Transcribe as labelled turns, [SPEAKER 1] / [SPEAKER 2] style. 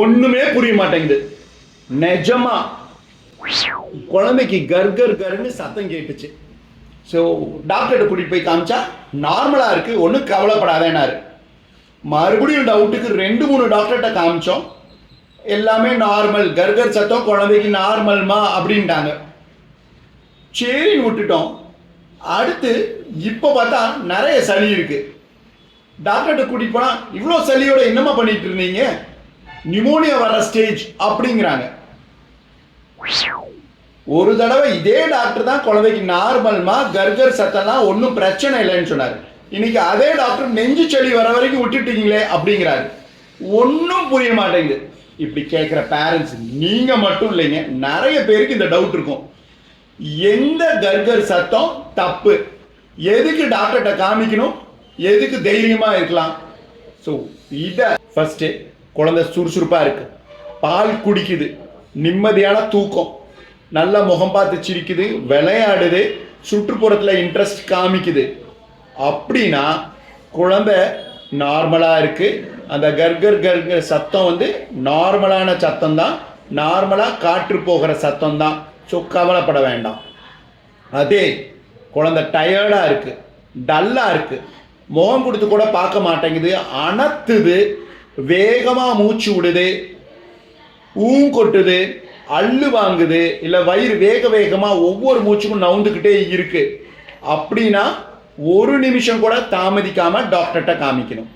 [SPEAKER 1] ஒண்ணுமே புரிய மாட்டேங்குது. நிஜமா. குழந்தைக்கு கர்கர் கர்னு சத்தம் கேட்டுச்சு. ஸோ டாக்டர்கிட்ட கூட்டிகிட்டு போய் காமிச்சா நார்மலாக இருக்குது ஒன்றும் கவலைப்படாதேனாரு மறுபடியும் டவுட்டுக்கு ரெண்டு மூணு டாக்டர்கிட்ட காமிச்சோம். எல்லாமே நார்மல் கர்கர் சத்தம் குழந்தைக்கு நார்மல்மா அப்படின்ட்டாங்க. சரி விட்டுட்டோம். அடுத்து இப்போ பார்த்தா நிறைய சளி இருக்கு. டாக்டர்கிட்ட கூட்டிட்டு போனா இவ்வளோ சளியோட என்னம்மா பண்ணிட்டு இருந்தீங்க? நிமோனியா வர ஸ்டேஜ் அப்படிங்கிறாங்க. ஒரு தடவை இதே டாக்டர் தான் குழந்தைக்கு நார்மல்மா கர்கர் சத்தம்லாம் ஒன்றும் பிரச்சனை இல்லைன்னு சொன்னார். இன்னைக்கு அதே டாக்டர் நெஞ்சு செளி வர வரைக்கும் விட்டுட்டீங்களே அப்படிங்கிறாரு. ஒன்றும் புரிய மாட்டேங்குது. இப்படி கேட்குற பேரண்ட்ஸ் நீங்கள் மட்டும் இல்லைங்க. நிறைய பேருக்கு இந்த டவுட் இருக்கும். எந்த கர்கர் சத்தம் தப்பு? எதுக்கு டாக்டர்கிட்ட காமிக்கணும்? எதுக்கு தைரியமாக இருக்கலாம்? ஸோ இதை ஃபஸ்ட்டு குழந்தை சுறுசுறுப்பாக இருக்கு. பால் குடிக்குது. நிம்மதியான தூக்கம். நல்ல முகம் பார்த்து சிரிக்குது விளையாடுது சுற்றுப்புறத்தில் இன்ட்ரெஸ்ட் காமிக்குது. அப்படின்னா குழந்தை நார்மலாக இருக்குது அந்த கர்கர் கர்கர் சத்தம் வந்து நார்மலான சத்தம் தான் நார்மலாக காற்று போகிற சத்தம் தான் ஸோ கவலைப்பட வேண்டாம். அதே குழந்தை டயர்டாக இருக்குது டல்லாக இருக்குது முகம் கொடுத்து கூட பார்க்க மாட்டேங்குது. அனத்துது. வேகமாக மூச்சு விடுது ஊங்கொட்டுது அள்ளு வாங்குது இல்லை வயிறு வேக வேகமாக ஒவ்வொரு மூச்சுக்கும் நவுந்துக்கிட்டே இருக்கு. அப்படின்னா ஒரு நிமிஷம் கூட தாமதிக்காம டாக்டர்கிட்ட காமிக்கணும்.